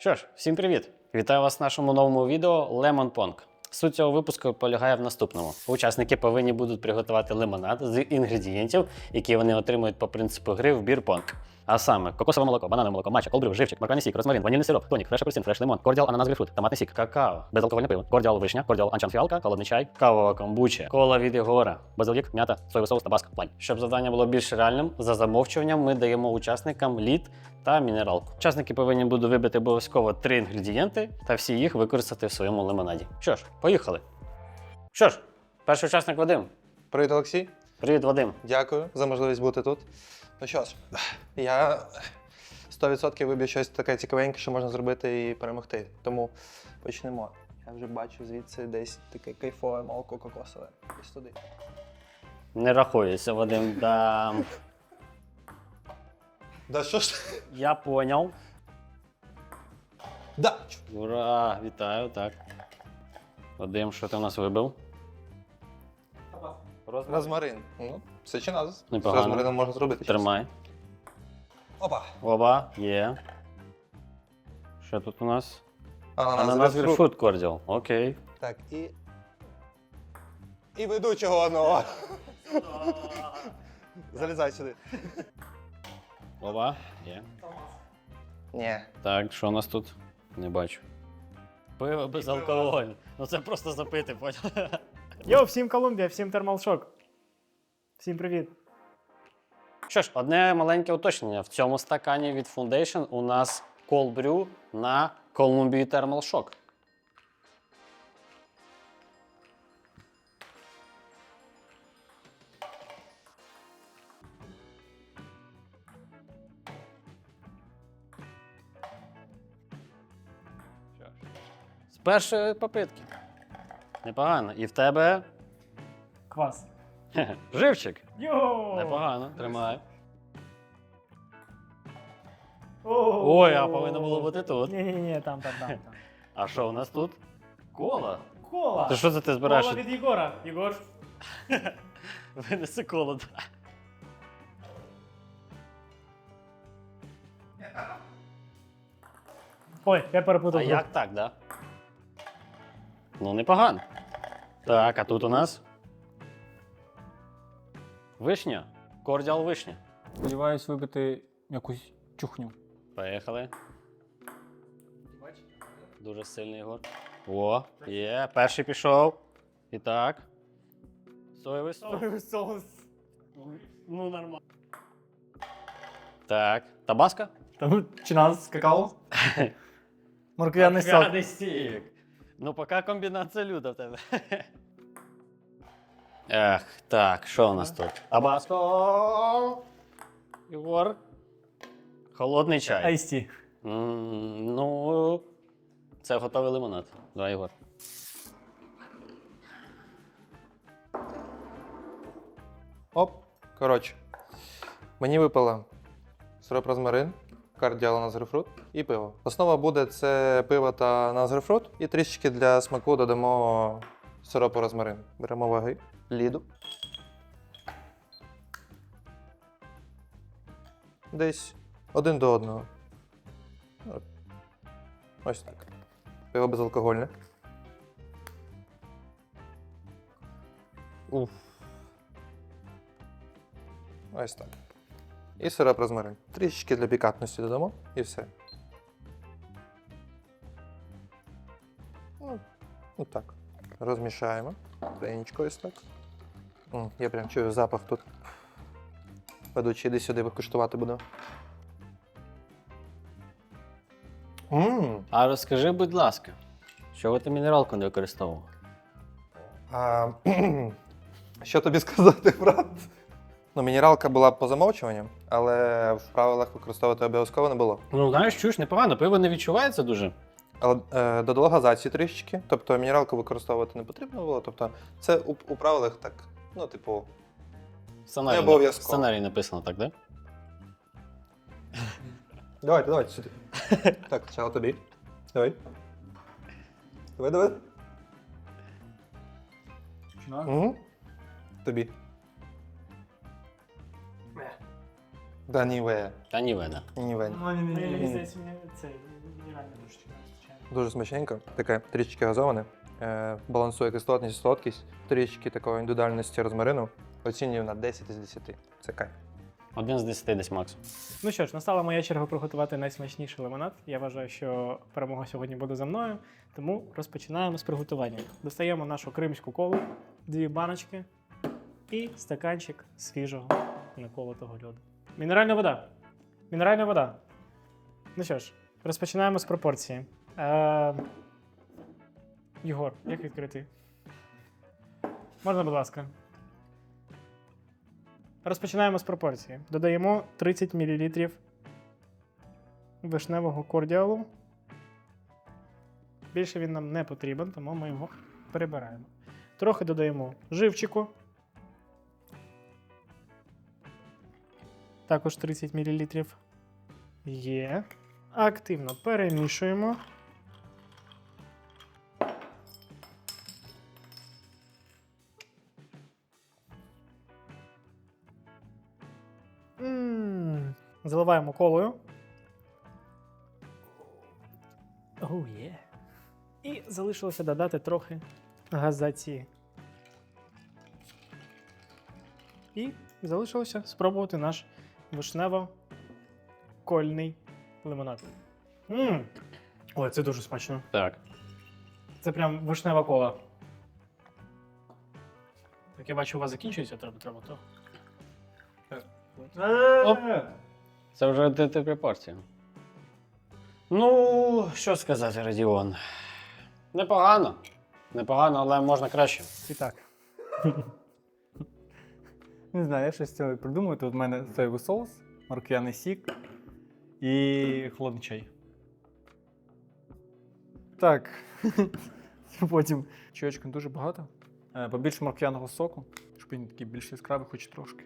Що ж, всім привіт! Вітаю вас в нашому новому відео Lemon Pong. Суть цього випуску полягає в наступному: учасники повинні будуть приготувати лимонад з інгредієнтів, які вони отримують по принципу гри в бір-понг. А саме кокосове молоко, бананове молоко, матча, колбрю, живчик, макароні сік, розмарин, ванільний сироп, тонік, фреш апельсин, фреш лимон, кордіал, ананас грейпфрут, томатний сік, какао, безалкогольне пиво, кордіал вишня, кордіал анчан фіалка, холодний чай, кавова комбуча, кола від Єгора, базилік, м'ята, соєвий соус, табаско, плань. Щоб завдання було більш реальним, за замовчуванням ми даємо учасникам лід та мінералку. Учасники повинні будуть вибити обов'язково три інгредієнти та всі їх використати в своєму лимонаді. Що ж, поїхали. Що ж, перший учасник Вадим. Привіт, Олексій. Привіт, Вадим. Дякую за можливість бути тут. Ну що ж, я 100% виб'ю щось таке цікавеньке, що можна зробити і перемогти. Тому почнемо. Я вже бачу звідси десь таке кайфове молоко кокосове. Ось туди. Не рахується, Вадим. Да, Да що ж? я поняв. Да. Ура! Вітаю, так. Вадим, що ти у нас вибив? Розмір. Розмарин. Ну, все чи нас. З Непогано. розмарином можна зробити. Тримай. Опа. Оба, є. Що тут у нас? Ананас, Ананас грейпфрут. кордіал. Окей. Так, і. І ведучого одного. Залізай сюди. Оба, є. Ні. Так, що у нас тут? Не бачу. Пиво без алкоголю. Ну це просто запити, поняв? Йо, всім Колумбія, всім термалшок. Всім привіт. Що ж, одне маленьке уточнення. В цьому стакані від Foundation у нас brew на Columbia Thermal Shock. З першої попитки. Непогано. І в тебе Квас. Хе-хе, живчик. Йо! Непогано. Тримай. О! Ой, а повинно було бути тут. Ні, ні, ні, там, там, там. там. А що у нас тут? Кола. Кола! Ти що це ти збираєш? Кола від Єгора. Єгор. Винеси коло. да. Ой, я перепутав. А як так, да? Ну, непогано. Так, а тут у нас. Вишня. Кордіал вишня. Сподіваюсь вибити якусь чухню. Поїхали. Дуже сильний Ігор. О, є, перший пішов. І так. Соєвий соус. Соус. Ну, нормально. Так. Табаска? Там чи нас какао? Морквяний сок. Морквяний стік. Ну, поки комбінація люда в тебе. Ех, так, що у нас тут? Табаско. Ігор. Холодний чай. Айсті. М, ну, це готовий лимонад. Давай, Ігор. Оп. Коротше. Мені випало сироп розмарин, кардіал ананас грейпфрут і пиво. Основа буде це пиво та ананас грейпфрут. І трішечки для смаку додамо сиропу розмарин. Беремо ваги, ліду. Десь один до одного. Ось так. Пиво безалкогольне. Уф. Ось так. І сироп розмарин. Трішечки для пікантності додамо і все. Ну, ну так. Розмішаємо. Тренічко ось так. Я прям чую запах тут. Ведучий, іди сюди викуштувати буду. Мм. А розкажи, будь ласка, чого ти мінералку не використовував? А, що тобі сказати, брат? Ну, мінералка була по замовчуванню, але в правилах використовувати обов'язково не було. Ну, знаєш, чуєш, непогано, пиво не відчувається дуже. Але е, додало газації трішечки, тобто мінералку використовувати не потрібно було. Тобто, це у, у правилах так, ну, типу, Сценарій, Не обов'язково. Сценарій написано так, да? Давайте, давайте сюди. так, спочатку тобі. Давай. Давай, давай. Угу. Тобі. Да, ніве. Та ні вина. Ніве. Мені здається, мені це мінеральне трошечки не вистачає. Дуже смачненько, таке трішечки газоване. Е, балансує кислотність і солодкість, трішечки такої індивідуальності розмарину. Оцінюю на 10 із 10. Це кайф. Один з десяти десь макс. Ну що ж, настала моя черга приготувати найсмачніший лимонад. Я вважаю, що перемога сьогодні буде за мною, тому розпочинаємо з приготування. Достаємо нашу кримську колу, дві баночки і стаканчик свіжого наколотого льоду. Мінеральна вода. Мінеральна вода. Ну що ж, розпочинаємо з пропорції. Е... Єгор, як відкрити? Можна, будь ласка. Розпочинаємо з пропорції. Додаємо 30 мл вишневого кордіалу. Більше він нам не потрібен, тому ми його перебираємо. Трохи додаємо живчику. Також 30 мл. Є. Активно перемішуємо. М, Заливаємо колою. Oh, yeah. І залишилося додати трохи газації. І залишилося спробувати наш вишнево-кольний лимонад. М, Ой, це дуже смачно. Так. Це прям вишнева кола. Так я бачу, у вас закінчується, треба, треба то. Оп. Це вже ти, ти. Ну, що сказати, Радіон. Непогано. Непогано, але можна краще. І так. Не знаю, я щось цього придумаю. Тут в мене соєвий соус, морквяний сік і холодний чай. Так. Потім чайочка дуже багато. Е, Побільше морквяного соку, щоб він такий більш яскравий, хоч трошки.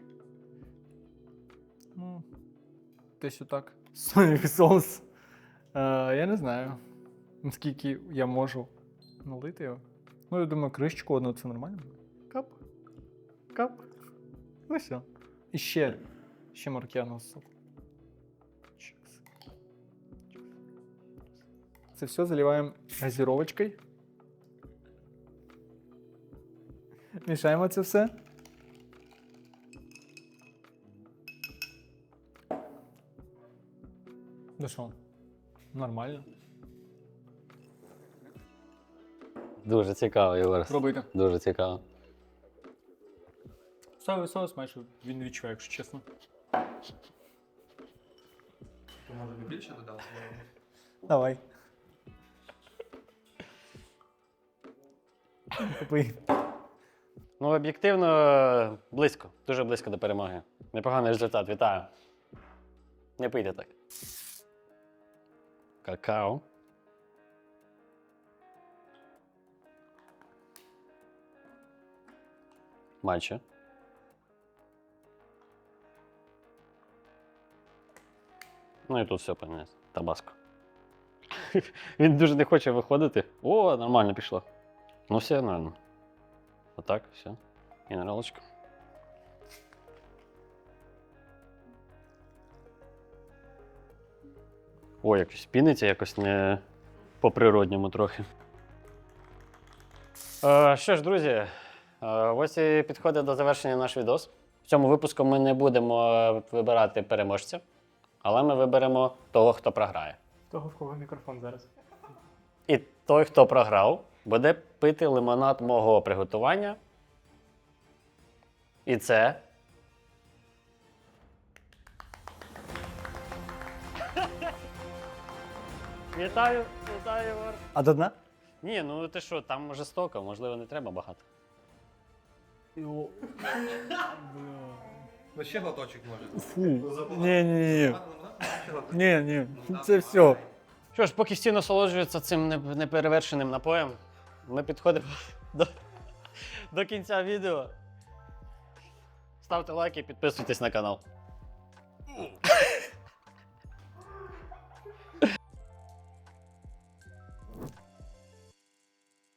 Ну, десь отак. Соєвий соус. Е, я не знаю, наскільки я можу налити його. Ну, я думаю, кришечку одну це нормально. Кап. Кап. Ну все. І ще, ще маркіаного соку. Це все заливаємо газіровочкою. Мішаємо це все. Ну що? Нормально. Дуже цікаво, Єгор. Пробуйте. Дуже цікаво. Соєвий соус майже він не відчуває, якщо чесно. Може би більше додати? Давай. Попий. Ну, об'єктивно, близько. Дуже близько до перемоги. Непоганий результат, вітаю. Не пийте так. Какао. Матча. Ну і тут все понятно. Табаско. Він дуже не хоче виходити. О, нормально пішло. Ну, все нормально. Отак, все. Генералочка. О, якось піниться, якось не по-природньому трохи. Е, що ж, друзі, е, ось і підходить до завершення наш відос. В цьому випуску ми не будемо е, вибирати переможця, але ми виберемо того, хто програє. Того, в кого мікрофон зараз. І той, хто програв, буде пити лимонад мого приготування. І це. Вітаю, вітаю, Єгор. А до дна? Ні, ну ти що, там жорстоко, можливо, не треба багато. Ну ще глоточок може. Фу. Ні, ні, ні. Ні, ні. Це все. Що ж, поки всі насолоджуються цим не- неперевершеним напоєм, ми підходимо до, до кінця відео. Ставте лайки і підписуйтесь на канал.